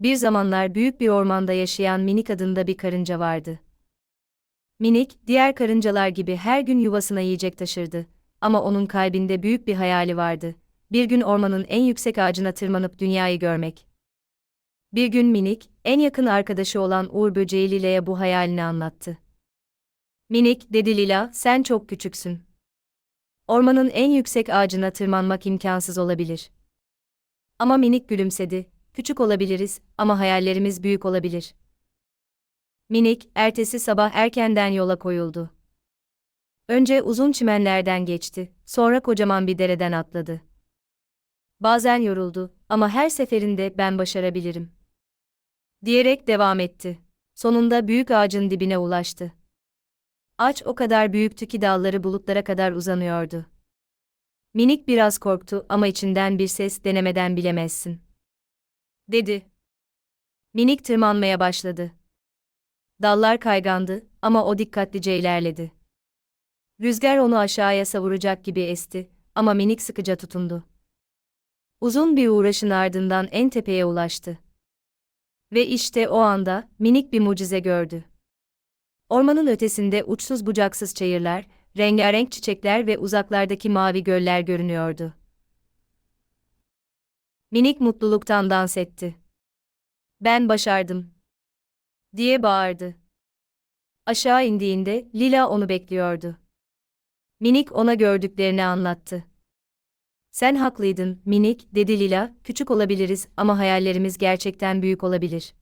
Bir zamanlar büyük bir ormanda yaşayan Minik adında bir karınca vardı. Minik, diğer karıncalar gibi her gün yuvasına yiyecek taşırdı. Ama onun kalbinde büyük bir hayali vardı. Bir gün ormanın en yüksek ağacına tırmanıp dünyayı görmek. Bir gün Minik, en yakın arkadaşı olan Uğur böceği Lila'ya bu hayalini anlattı. Minik, dedi Lila, sen çok küçüksün. Ormanın en yüksek ağacına tırmanmak imkansız olabilir. Ama Minik gülümsedi, küçük olabiliriz ama hayallerimiz büyük olabilir. Minik, ertesi sabah erkenden yola koyuldu. Önce uzun çimenlerden geçti, sonra kocaman bir dereden atladı. Bazen yoruldu ama her seferinde ben başarabilirim. Diyerek devam etti. Sonunda büyük ağacın dibine ulaştı. Ağaç o kadar büyüktü ki dalları bulutlara kadar uzanıyordu. Minik biraz korktu ama içinden bir ses denemeden bilemezsin. Dedi. Minik tırmanmaya başladı. Dallar kaygandı ama o dikkatlice ilerledi. Rüzgar onu aşağıya savuracak gibi esti ama minik sıkıca tutundu. Uzun bir uğraşın ardından en tepeye ulaştı. Ve işte o anda minik bir mucize gördü. Ormanın ötesinde uçsuz bucaksız çayırlar, rengarenk çiçekler ve uzaklardaki mavi göller görünüyordu. Minik mutluluktan dans etti. Ben başardım. diye bağırdı. Aşağı indiğinde Lila onu bekliyordu. Minik ona gördüklerini anlattı. Sen haklıydın, Minik, dedi Lila, küçük olabiliriz ama hayallerimiz gerçekten büyük olabilir.